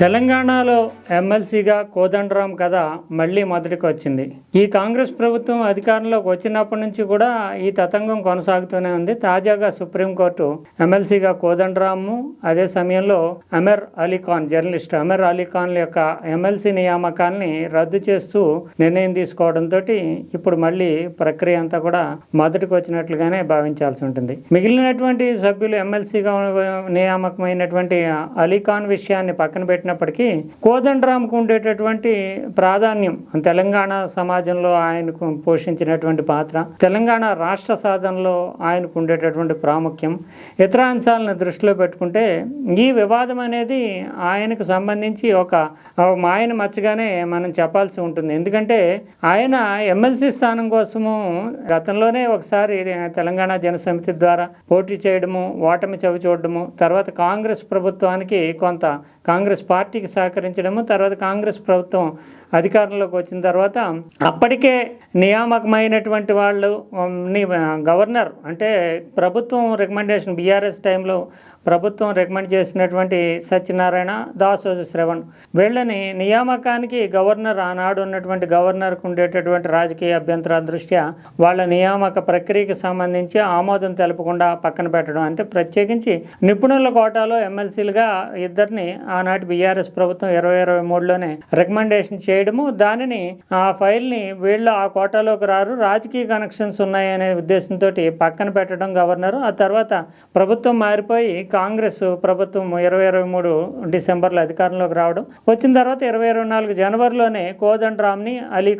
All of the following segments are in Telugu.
తెలంగాణలో ఎమ్మెల్సీగా కోదండరాం కథ మళ్ళీ మొదటికి వచ్చింది. ఈ కాంగ్రెస్ ప్రభుత్వం అధికారంలోకి వచ్చినప్పటి నుంచి కూడా ఈ తతంగం కొనసాగుతూనే ఉంది. తాజాగా సుప్రీంకోర్టు ఎమ్మెల్సీగా కోదండరాము అదే సమయంలో అమర్ అలీఖాన్ జర్నలిస్ట్ అమర్ అలీఖాన్ యొక్క ఎమ్మెల్సీ నియామకాల్ని రద్దు చేస్తూ నిర్ణయం తీసుకోవడంతో ఇప్పుడు మళ్ళీ ప్రక్రియ అంతా కూడా మొదటికి వచ్చినట్లుగానే భావించాల్సి ఉంటుంది. మిగిలినటువంటి సభ్యులు ఎమ్మెల్సీగా నియామకమైనటువంటి అలీఖాన్ విషయాన్ని పక్కన పెట్టి పెట్టినప్పటికీ కోదండరాంకు ఉండేటటువంటి ప్రాధాన్యం తెలంగాణ సమాజంలో ఆయనకు పోషించినటువంటి పాత్ర తెలంగాణ రాష్ట్ర సాధనలో ఆయనకు ఉండేటటువంటి ప్రాముఖ్యం ఇతర అంశాలను దృష్టిలో పెట్టుకుంటే ఈ వివాదం అనేది ఆయనకు సంబంధించి ఒక ఒక మాయన మచ్చగానే మనం చెప్పాల్సి ఉంటుంది. ఎందుకంటే ఆయన ఎమ్మెల్సీ స్థానం కోసము గతంలోనే ఒకసారి తెలంగాణ జనసమితి ద్వారా పోటీ చేయడము ఓటమి చవి చూడడము తర్వాత కాంగ్రెస్ ప్రభుత్వానికి కొంత కాంగ్రెస్ పార్టీకి సహకరించడము తర్వాత కాంగ్రెస్ ప్రభుత్వం అధికారంలోకి వచ్చిన తర్వాత అప్పటికే నియామకమైనటువంటి వాళ్ళు ని- గవర్నర్ అంటే ప్రభుత్వం రికమెండేషన్ బీఆర్ఎస్ టైంలో ప్రభుత్వం రికమెండ్ చేసినటువంటి సత్యనారాయణ దాసోజు శ్రవణ్. వీళ్ళని నియామకానికి గవర్నర్ ఆనాడు ఉన్నటువంటి గవర్నర్కు ఉండేటటువంటి రాజకీయ అభ్యంతరాల దృష్ట్యా వాళ్ళ నియామక ప్రక్రియకి సంబంధించి ఆమోదం తెలపకుండా పక్కన పెట్టడం. అంటే ప్రత్యేకించి నిపుణుల కోటాలో ఎమ్మెల్సీలుగా ఇద్దరిని ఆనాటి బీఆర్ఎస్ ప్రభుత్వం ఇరవై ఇరవై మూడులోనే రికమెండేషన్ చేయడము దానిని ఆ ఫైల్ని వీళ్ళు ఆ కోటాలోకి రారు. రాజకీయ కనెక్షన్స్ ఉన్నాయనే ఉద్దేశంతో పక్కన పెట్టడం గవర్నరు. ఆ తర్వాత ప్రభుత్వం మారిపోయి కాంగ్రెస్ ప్రభుత్వం ఇరవై ఇరవై మూడు డిసెంబర్లో అధికారంలోకి రావడం. వచ్చిన తర్వాత ఇరవై ఇరవై నాలుగు జనవరిలోనే కోదండ్ రామ్ని అలీ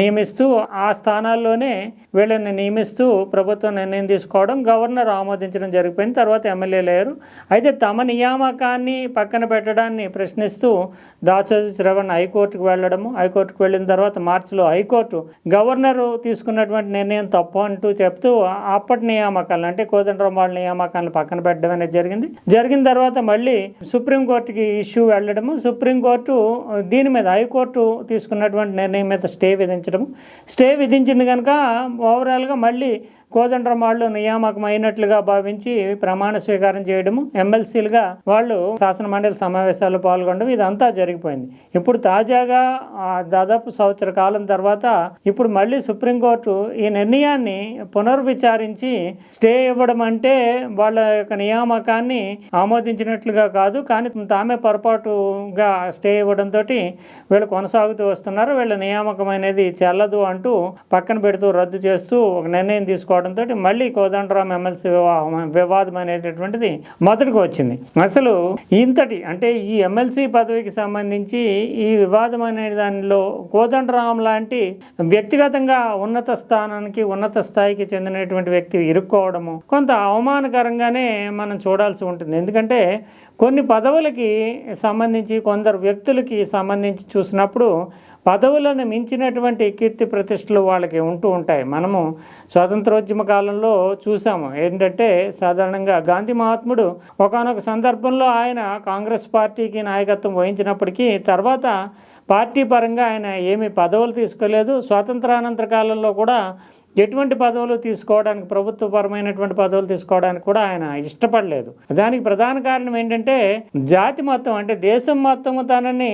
నియమిస్తూ ఆ స్థానాల్లోనే వీళ్ళని నియమిస్తూ ప్రభుత్వం నిర్ణయం తీసుకోవడం గవర్నర్ ఆమోదించడం జరిగిపోయింది. తర్వాత ఎమ్మెల్యేలు అయ్యారు అయితే తమ నియామకాన్ని పక్కన పెట్టడాన్ని ప్రశ్నిస్తూ దాచోజు శ్రవణ్ హైకోర్టుకు వెళ్ళడము హైకోర్టుకు వెళ్ళిన తర్వాత మార్చిలో హైకోర్టు గవర్నరు తీసుకున్నటువంటి నిర్ణయం తప్పు అంటూ చెప్తూ అప్పటి నియామకాలను అంటే కోదండరాం వాళ్ళ నియామకాలను పక్కన పెట్టడం అనేది జరిగింది. జరిగిన తర్వాత మళ్ళీ సుప్రీంకోర్టుకి ఇష్యూ వెళ్ళడము సుప్రీంకోర్టు దీని మీద హైకోర్టు తీసుకున్నటువంటి నిర్ణయం మీద స్టే విధించడం స్టే విధించింది కనుక ఓవరాల్గా మళ్ళీ కోదండరాం వాళ్ళు నియామకం అయినట్లుగా భావించి ప్రమాణ స్వీకారం చేయడము ఎమ్మెల్సీలుగా వాళ్ళు శాసన మండలి సమావేశాల్లో పాల్గొనడం ఇదంతా జరిగిపోయింది. ఇప్పుడు తాజాగా దాదాపు సంవత్సర కాలం తర్వాత ఇప్పుడు మళ్ళీ సుప్రీంకోర్టు ఈ నిర్ణయాన్ని పునర్విచారించి స్టే ఇవ్వడం అంటే వాళ్ళ యొక్క నియామకాన్ని ఆమోదించినట్లుగా కాదు కానీ తామే పొరపాటుగా స్టే ఇవ్వడంతో వీళ్ళు కొనసాగుతూ వస్తున్నారు. వీళ్ళ నియామకం అనేది చెల్లదు అంటూ పక్కన పెడుతూ రద్దు చేస్తూ ఒక నిర్ణయం తీసుకోవడంతో మళ్ళీ కోదండరాం ఎమ్మెల్సీ వివాహం వివాదం అనేటటువంటిది మొదటికి వచ్చింది. అసలు ఇంతటి అంటే ఈ ఎమ్మెల్సీ పదవికి సంబంధించి ఈ వివాదం అనే దానిలో కోదండరాం లాంటి వ్యక్తిగతంగా ఉన్నత స్థానానికి ఉన్నత స్థాయికి చెందినటువంటి వ్యక్తి ఇరుక్కోవడము కొంత అవమానకరంగానే మనం చూడాల్సి ఉంటుంది. ఎందుకంటే కొన్ని పదవులకి సంబంధించి కొందరు వ్యక్తులకి సంబంధించి చూసినప్పుడు పదవులను మించినటువంటి కీర్తి ప్రతిష్టలు వాళ్ళకి ఉంటూ ఉంటాయి. మనము స్వాతంత్రోద్యమ కాలంలో చూసాము. ఏంటంటే సాధారణంగా గాంధీ మహాత్ముడు ఒకానొక సందర్భంలో ఆయన కాంగ్రెస్ పార్టీకి నాయకత్వం వహించినప్పటికీ తర్వాత పార్టీ పరంగా ఆయన ఏమీ పదవులు తీసుకోలేదు. స్వాతంత్రానంతర కాలంలో కూడా ఎటువంటి పదవులు తీసుకోవడానికి ప్రభుత్వపరమైనటువంటి పదవులు తీసుకోవడానికి కూడా ఆయన ఇష్టపడలేదు. దానికి ప్రధాన కారణం ఏంటంటే జాతి మొత్తం అంటే దేశం మొత్తం తనని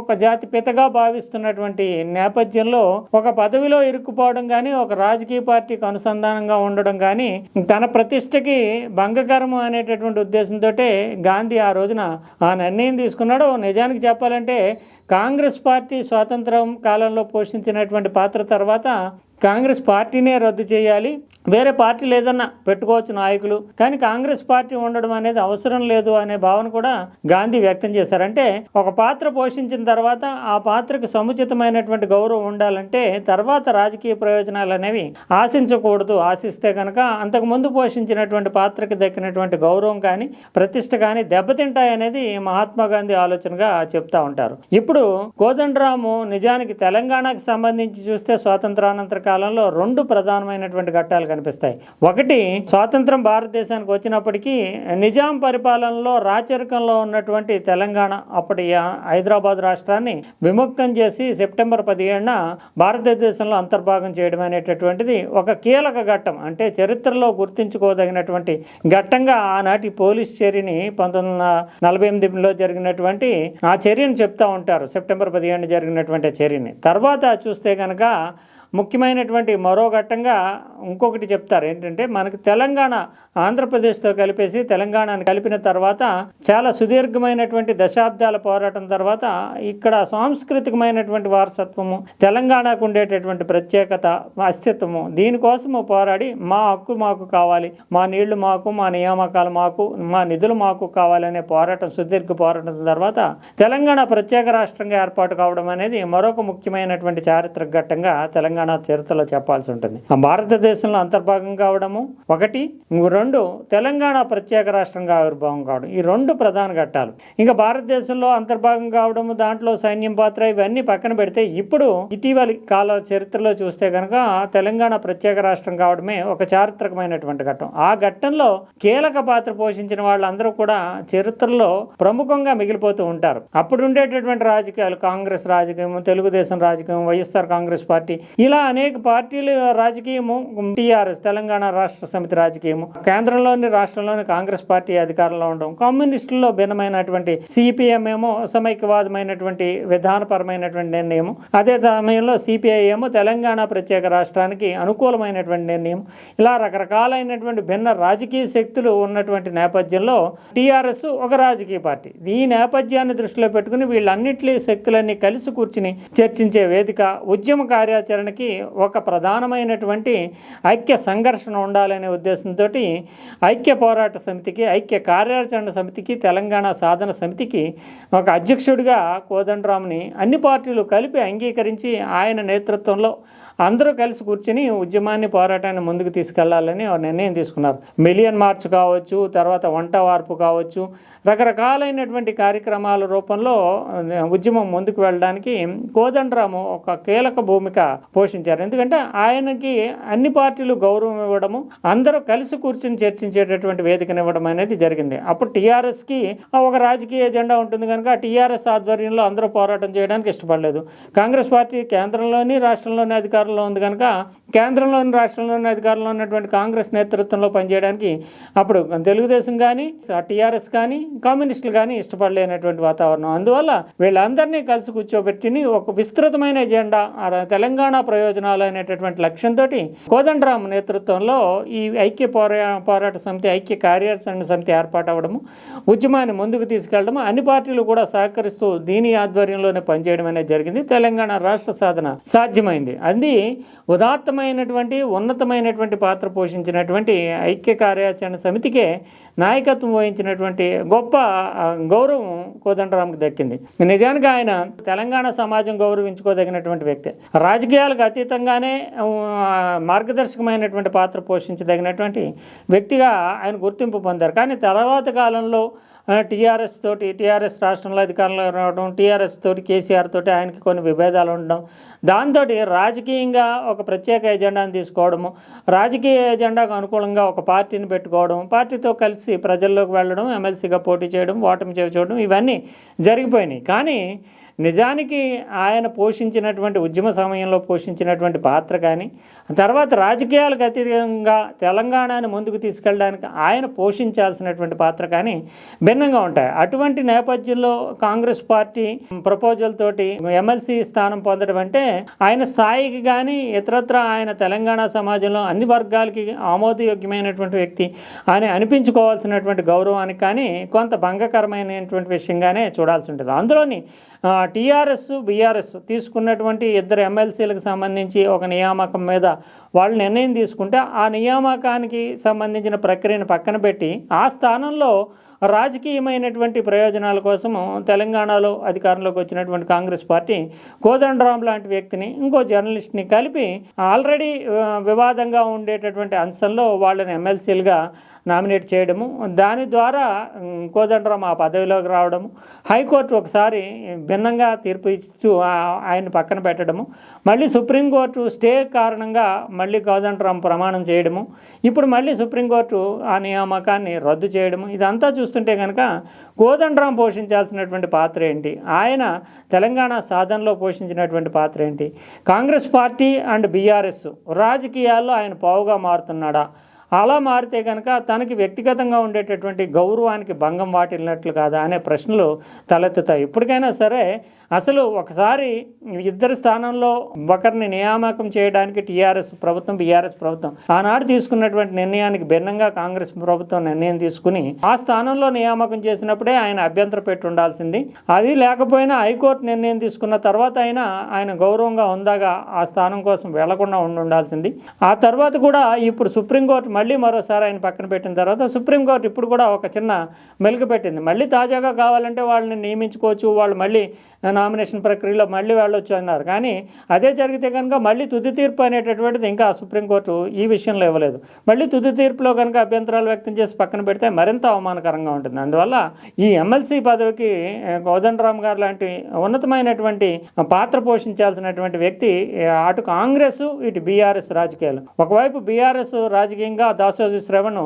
ఒక జాతి పితగా భావిస్తున్నటువంటి నేపథ్యంలో ఒక పదవిలో ఇరుక్కుపోవడం కానీ ఒక రాజకీయ పార్టీకి అనుసంధానంగా ఉండడం కానీ తన ప్రతిష్టకి భంగకరం అనేటటువంటి ఉద్దేశంతో గాంధీ ఆ రోజున ఆ నిర్ణయం తీసుకున్నాడు. నిజానికి చెప్పాలంటే కాంగ్రెస్ పార్టీ స్వాతంత్రం కాలంలో పోషించినటువంటి పాత్ర తర్వాత కాంగ్రెస్ పార్టీనే రద్దు చేయాలి. వేరే పార్టీలు ఏదన్నా పెట్టుకోవచ్చు నాయకులు. కానీ కాంగ్రెస్ పార్టీ ఉండడం అనేది అవసరం లేదు అనే భావన కూడా గాంధీ వ్యక్తం చేశారు. అంటే ఒక పాత్ర పోషించిన తర్వాత ఆ పాత్రకు సముచితమైనటువంటి గౌరవం ఉండాలంటే తర్వాత రాజకీయ ప్రయోజనాలు అనేవి ఆశించకూడదు ఆశిస్తే కనుక అంతకు ముందు పోషించినటువంటి పాత్రకు దక్కినటువంటి గౌరవం కానీ ప్రతిష్ట కానీ దెబ్బతింటాయనేది మహాత్మా గాంధీ ఆలోచనగా చెప్తా ఉంటారు. ఇప్పుడు కోదండరాము నిజానికి తెలంగాణకు సంబంధించి చూస్తే స్వాతంత్రానంతర కాలంలో రెండు ప్రధానమైనటువంటి ఘట్టాలు కనిపిస్తాయి. ఒకటి స్వాతంత్రం భారతదేశానికి వచ్చినప్పటికీ నిజాం పరిపాలనలో రాచరికంలో ఉన్నటువంటి తెలంగాణ అప్పటి హైదరాబాద్ రాష్ట్రాన్ని విముక్తం చేసి సెప్టెంబర్ పదిహేడున భారతదేశంలో అంతర్భాగం చేయడం అనేటటువంటిది ఒక కీలక ఘట్టం. అంటే చరిత్రలో గుర్తించుకోదగినటువంటి ఘట్టంగా ఆనాటి పోలీస్ చర్యని పంతొమ్మిది వందల నలభై ఎనిమిదిలో జరిగినటువంటి ఆ చర్యను చెప్తా ఉంటారు. సెప్టెంబర్ పదిహేను జరిగినటువంటి చర్యని. తర్వాత చూస్తే కనుక ముఖ్యమైనటువంటి మరో ఘట్టంగా ఇంకొకటి చెప్తారు. ఏంటంటే మనకు తెలంగాణ ఆంధ్రప్రదేశ్తో కలిపేసి తెలంగాణను కలిపిన తర్వాత చాలా సుదీర్ఘమైనటువంటి దశాబ్దాల పోరాటం తర్వాత ఇక్కడ సాంస్కృతికమైనటువంటి వారసత్వము తెలంగాణకు ఉండేటటువంటి ప్రత్యేకత అస్తిత్వము దీనికోసము పోరాడి మా హక్కు మాకు కావాలి మా నీళ్ళు మాకు మా నియామకాలు మాకు మా నిధులు మాకు కావాలనే పోరాటం సుదీర్ఘ పోరాటం తర్వాత తెలంగాణ ప్రత్యేక రాష్ట్రంగా ఏర్పాటు కావడం అనేది మరొక ముఖ్యమైనటువంటి చారిత్రక ఘట్టంగా తెలంగాణ తెలంగాణ చరిత్రలో చెప్పాల్సి ఉంటుంది. ఆ భారతదేశంలో అంతర్భాగం కావడము ఒకటి ఇంకో రెండు తెలంగాణ ప్రత్యేక రాష్ట్రంగా ఆవిర్భావం కావడం. ఈ రెండు ప్రధాన ఘట్టాలు. ఇంకా భారతదేశంలో అంతర్భాగం కావడము దాంట్లో సైన్యం పాత్ర ఇవన్నీ పక్కన పెడితే ఇప్పుడు ఇటీవలి కాల చరిత్రలో చూస్తే కనుక తెలంగాణ ప్రత్యేక రాష్ట్రం కావడమే ఒక చారిత్రకమైనటువంటి ఘట్టం. ఆ ఘట్టంలో కీలక పాత్ర పోషించిన వాళ్ళందరూ కూడా చరిత్రలో ప్రముఖంగా మిగిలిపోతూ ఉంటారు. అప్పుడు ఉండేటటువంటి రాజకీయాలు కాంగ్రెస్ రాజకీయం తెలుగుదేశం రాజకీయం వైఎస్ఆర్ కాంగ్రెస్ పార్టీ ఇలా అనేక పార్టీలు రాజకీయము టీఆర్ఎస్ తెలంగాణ రాష్ట్ర సమితి రాజకీయము కేంద్రంలోని రాష్ట్రంలోని కాంగ్రెస్ పార్టీ అధికారంలో ఉండడం కమ్యూనిస్టుల్లో భిన్నమైనటువంటి సిపిఎం ఏమో సమైక్యవాదమైనటువంటి విధానపరమైనటువంటి నిర్ణయం అదే సమయంలో సిపిఐ ఏమో తెలంగాణ ప్రత్యేక రాష్ట్రానికి అనుకూలమైనటువంటి నిర్ణయం ఇలా రకరకాలైనటువంటి భిన్న రాజకీయ శక్తులు ఉన్నటువంటి నేపథ్యంలో టీఆర్ఎస్ ఒక రాజకీయ పార్టీ. ఈ నేపథ్యాన్ని దృష్టిలో పెట్టుకుని వీళ్ళన్నింటి శక్తులన్నీ కలిసి కూర్చుని చర్చించే వేదిక ఉద్యమ వారికి ఒక ప్రధానమైనటువంటి ఐక్య సంఘర్షణ ఉండాలనే ఉద్దేశంతో ఐక్య పోరాట సమితికి ఐక్య కార్యాచరణ సమితికి తెలంగాణ సాధన సమితికి ఒక అధ్యక్షుడిగా కోదండరామ్ని అన్ని పార్టీలు కలిపి అంగీకరించి ఆయన నేతృత్వంలో అందరూ కలిసి కూర్చుని ఉద్యమాన్ని పోరాటాన్ని ముందుకు తీసుకెళ్ళాలని నిర్ణయం తీసుకున్నారు. మిలియన్ మార్చ్ కావచ్చు తర్వాత వంట వార్పు కావచ్చు రకరకాలైనటువంటి కార్యక్రమాల రూపంలో ఉద్యమం ముందుకు వెళ్ళడానికి కోదండరాము ఒక కీలక భూమిక పోషించారు. ఎందుకంటే ఆయనకి అన్ని పార్టీలు గౌరవం ఇవ్వడము అందరూ కలిసి కూర్చుని చర్చించేటటువంటి వేదికనివ్వడం అనేది జరిగింది. అప్పుడు టీఆర్ఎస్కి ఒక రాజకీయ ఎజెండా ఉంటుంది కనుక టీఆర్ఎస్ ఆధ్వర్యంలో అందరూ పోరాటం చేయడానికి ఇష్టపడలేదు. కాంగ్రెస్ పార్టీ కేంద్రంలోని రాష్ట్రంలోని అధికారంలో ఉంది కనుక కేంద్రంలోని రాష్ట్రంలోని అధికారంలో ఉన్నటువంటి కాంగ్రెస్ నేతృత్వంలో పనిచేయడానికి అప్పుడు తెలుగుదేశం కానీ టీఆర్ఎస్ కానీ కమ్యూనిస్టులు కానీ ఇష్టపడలేనటువంటి వాతావరణం. అందువల్ల వీళ్ళందరినీ కలిసి కూర్చోబెట్టి ఒక విస్తృతమైన ఎజెండా తెలంగాణ ప్రయోజనాలు అనేటటువంటి లక్ష్యంతో కోదండరామ్ నేతృత్వంలో ఈ ఐక్య పోరా పోరాట సమితి ఐక్య కార్యాచరణ సమితి ఏర్పాటు అవ్వడము ఉద్యమాన్ని ముందుకు తీసుకెళ్ళడం అన్ని పార్టీలు కూడా సహకరిస్తూ దీని ఆధ్వర్యంలోనే పనిచేయడం అనేది జరిగింది. తెలంగాణ రాష్ట్ర సాధన సాధ్యమైంది. అది ఉదాత్తమైనటువంటి ఉన్నతమైనటువంటి పాత్ర పోషించినటువంటి ఐక్య కార్యాచరణ సమితికే నాయకత్వం వహించినటువంటి గొప్ప గౌరవం కోదండరాంకి దక్కింది. నిజానికి ఆయన తెలంగాణ సమాజం గౌరవించుకోదగినటువంటి వ్యక్తి. రాజకీయాలకు అతీతంగానే మార్గదర్శకమైనటువంటి పాత్ర పోషించదగినటువంటి వ్యక్తిగా ఆయన గుర్తింపు పొందారు. కానీ తర్వాత కాలంలో టీఆర్ఎస్ తోటి టీఆర్ఎస్ రాష్ట్రంలో అధికారంలో రావడం టీఆర్ఎస్ తోటి కేసీఆర్ తోటి ఆయనకి కొన్ని విభేదాలు ఉండడం దాంతో రాజకీయంగా ఒక ప్రత్యేక ఎజెండాను తీసుకోవడము రాజకీయ ఎజెండాకు అనుకూలంగా ఒక పార్టీని పెట్టుకోవడం పార్టీతో కలిసి ప్రజల్లోకి వెళ్ళడం ఎమ్మెల్సీగా పోటీ చేయడం ఓటమి చేయడం ఇవన్నీ జరిగిపోయినాయి. కానీ నిజానికి ఆయన పోషించినటువంటి ఉద్యమ సమయంలో పోషించినటువంటి పాత్ర కానీ తర్వాత రాజకీయాలకు అతీతంగా తెలంగాణని ముందుకు తీసుకెళ్ళడానికి ఆయన పోషించాల్సినటువంటి పాత్ర కానీ భిన్నంగా ఉంటాయి. అటువంటి నేపథ్యంలో కాంగ్రెస్ పార్టీ ప్రపోజల్ తోటి ఎమ్మెల్సీ స్థానం పొందడం అంటే ఆయన స్థాయికి కానీ ఇతరత్ర ఆయన తెలంగాణ సమాజంలో అన్ని వర్గాలకి ఆమోదయోగ్యమైనటువంటి వ్యక్తి అని అనిపించుకోవాల్సినటువంటి గౌరవానికి కానీ కొంత భంగకరమైనటువంటి విషయంగానే చూడాల్సి ఉంటుంది. అందులోని టీఆర్ఎస్ బీఆర్ఎస్ తీసుకున్నటువంటి ఇద్దరు ఎమ్మెల్సీలకు సంబంధించి ఒక నియామకం మీద వాళ్ళు నిర్ణయం తీసుకుంటే ఆ నియామకానికి సంబంధించిన ప్రక్రియను పక్కన పెట్టి ఆ స్థానంలో రాజకీయమైనటువంటి ప్రయోజనాల కోసము తెలంగాణలో అధికారంలోకి వచ్చినటువంటి కాంగ్రెస్ పార్టీ కోదండరాం లాంటి వ్యక్తిని ఇంకో జర్నలిస్ట్ని కలిపి ఆల్రెడీ వివాదంగా ఉండేటటువంటి అంశంలో వాళ్ళని ఎమ్మెల్సీలుగా నామినేట్ చేయడము దాని ద్వారా కోదండరాం ఆ పదవిలోకి రావడము హైకోర్టు ఒకసారి భిన్నంగా తీర్పు ఇస్తూ ఆయన పక్కన పెట్టడము మళ్ళీ సుప్రీంకోర్టు స్టే కారణంగా మళ్ళీ కోదండరాం ప్రమాణం చేయడము. ఇప్పుడు మళ్ళీ సుప్రీంకోర్టు ఆ నియామకాన్ని రద్దు చేయడము. ఇదంతా చూస్తుంటే కనుక కోదండరాం పోషించాల్సినటువంటి పాత్ర ఏంటి? ఆయన తెలంగాణ సాధనలో పోషించినటువంటి పాత్ర ఏంటి? కాంగ్రెస్ పార్టీ అండ్ బీఆర్ఎస్ రాజకీయాల్లో ఆయన పావుగా మారుతున్నాడా? అలా మారితే కనుక తనకి వ్యక్తిగతంగా ఉండేటటువంటి గౌరవానికి భంగం వాటిల్లినట్లు కాదా అనే ప్రశ్నలు తలెత్తుతాయి. ఇప్పటికైనా సరే అసలు ఒకసారి ఇద్దరి స్థానంలో ఒకరిని నియామకం చేయడానికి టీఆర్ఎస్ ప్రభుత్వం బీఆర్ఎస్ ప్రభుత్వం ఆనాడు తీసుకున్నటువంటి నిర్ణయానికి భిన్నంగా కాంగ్రెస్ ప్రభుత్వం నిర్ణయం తీసుకుని ఆ స్థానంలో నియామకం చేసినప్పుడే ఆయన అభ్యంతర పెట్టి ఉండాల్సింది. అది లేకపోయినా హైకోర్టు నిర్ణయం తీసుకున్న తర్వాత అయినా ఆయన గౌరవంగా ఉందాగా ఆ స్థానం కోసం వెళ్ళకుండా ఉండి ఉండాల్సింది. ఆ తర్వాత కూడా ఇప్పుడు సుప్రీంకోర్టు మళ్ళీ మరోసారి ఆయన పక్కన పెట్టిన తర్వాత సుప్రీంకోర్టు ఇప్పుడు కూడా ఒక చిన్న మెలుగు పెట్టింది. మళ్ళీ తాజాగా కావాలంటే వాళ్ళని నియమించుకోవచ్చు వాళ్ళు మళ్ళీ నామినేషన్ ప్రక్రియలో మళ్ళీ వెళ్ళొచ్చు అన్నారు. కానీ అదే జరిగితే కనుక మళ్ళీ తుది తీర్పు అనేటటువంటిది ఇంకా సుప్రీంకోర్టు ఈ విషయంలో ఇవ్వలేదు. మళ్ళీ తుది తీర్పులో కనుక అభ్యంతరాలు వ్యక్తం చేసి పక్కన పెడితే మరింత అవమానకరంగా ఉంటుంది. అందువల్ల ఈ ఎమ్మెల్సీ పదవికి ఆ, కోదండరామ్ గారు లాంటి ఉన్నతమైనటువంటి పాత్ర పోషించాల్సినటువంటి వ్యక్తి అటు కాంగ్రెస్ ఇటు బీఆర్ఎస్ రాజకీయాలు. ఒకవైపు బీఆర్ఎస్ రాజకీయంగా దాసోజు శ్రవణ్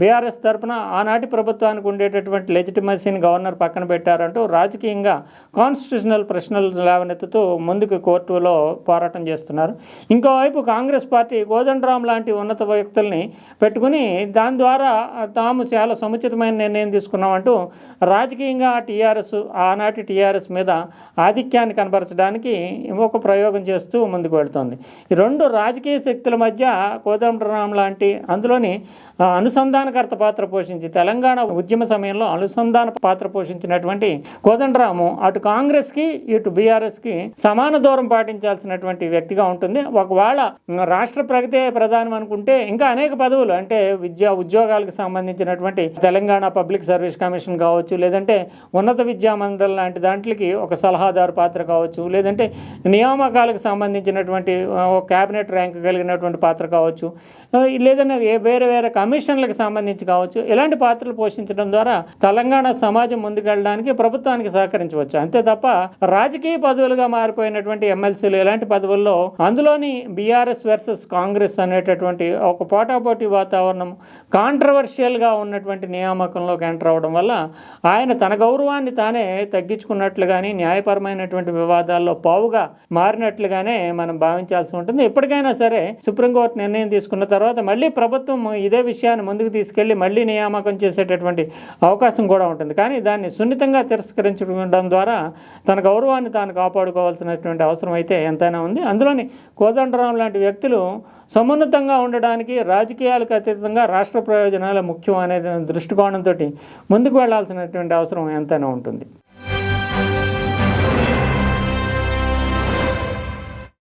బీఆర్ఎస్ తరపున ఆనాటి ప్రభుత్వానికి ఉండేటటువంటి లెజిటిమసీని గవర్నర్ పక్కన పెట్టారంటూ రాజకీయంగా కాన్స్టిట్యూషనల్ ప్రశ్నలు లేవనెత్తుతూ ముందుకు కోర్టులో పోరాటం చేస్తున్నారు. ఇంకోవైపు కాంగ్రెస్ పార్టీ కోదండరాం లాంటి ఉన్నత వ్యక్తుల్ని పెట్టుకుని దాని ద్వారా తాము చాలా సముచితమైన నిర్ణయం తీసుకున్నామంటూ రాజకీయంగా టీఆర్ఎస్ ఆనాటి టీఆర్ఎస్ మీద ఆధిక్యాన్ని కనబరచడానికి ఒక ప్రయోగం చేస్తూ ముందుకు వెళ్తోంది. ఈ రెండు రాజకీయ శక్తుల మధ్య కోదండరాం లాంటి అందులోని అనుసంధానకర్త పాత్ర పోషించి తెలంగాణ ఉద్యమ సమయంలో అనుసంధాన పాత్ర పోషించినటువంటి కోదండరాము అటు కాంగ్రెస్కి ఇటు బీఆర్ఎస్కి సమాన దూరం పాటించాల్సినటువంటి వ్యక్తిగా ఉంటుంది. ఒకవేళ రాష్ట్ర ప్రగతే ప్రధానం అనుకుంటే ఇంకా అనేక పదవులు అంటే విద్యా ఉద్యోగాలకు సంబంధించినటువంటి తెలంగాణ పబ్లిక్ సర్వీస్ కమిషన్ కావచ్చు లేదంటే ఉన్నత విద్యా మండలి లాంటి దాంట్లకి ఒక సలహాదారు పాత్ర కావచ్చు లేదంటే నియామకాలకు సంబంధించినటువంటి ఒక క్యాబినెట్ ర్యాంక్ కలిగినటువంటి పాత్ర కావచ్చు ఆ, లేదన్నా ఏ- వేరే వేరే కమిషన్లకు సంబంధించి కావచ్చు ఇలాంటి పాత్రలు పోషించడం ద్వారా తెలంగాణ సమాజం ముందుకెళ్ళడానికి ప్రభుత్వానికి సహకరించవచ్చు. అంతే తప్ప రాజకీయ పదవులుగా మారిపోయినటువంటి ఎమ్మెల్సీలు ఇలాంటి పదవుల్లో అందులోని బీఆర్ఎస్ వర్సెస్ కాంగ్రెస్ అనేటటువంటి ఒక పోటాపోటీ వాతావరణం కాంట్రవర్షియల్గా ఉన్నటువంటి నియామకంలోకి ఎంటర్ అవడం వల్ల ఆయన తన గౌరవాన్ని తానే తగ్గించుకున్నట్లు కానీ న్యాయపరమైనటువంటి వివాదాల్లో పావుగా మారినట్లుగానే మనం భావించాల్సి ఉంటుంది. ఎప్పటికైనా సరే సుప్రీంకోర్టు నిర్ణయం తీసుకున్న తర్వాత మళ్ళీ ప్రభుత్వం ప్రభుత్వం ఇదే విషయాన్ని ముందుకు తీసుకెళ్ళి మళ్ళీ నియామకం చేసేటటువంటి అవకాశం కూడా ఉంటుంది. కానీ దాన్ని సున్నితంగా తిరస్కరించడం ద్వారా తన గౌరవాన్ని తాను కాపాడుకోవాల్సినటువంటి అవసరం అయితే ఎంతైనా ఉంది. అందులోని కోదండరాం లాంటి వ్యక్తులు సమున్నతంగా ఉండడానికి రాజకీయాలకు అతీతంగా రాష్ట్ర ప్రయోజనాలు ముఖ్యం అనే దృష్టికోణంతో ముందుకు వెళ్ళాల్సినటువంటి అవసరం ఎంతైనా ఉంటుంది.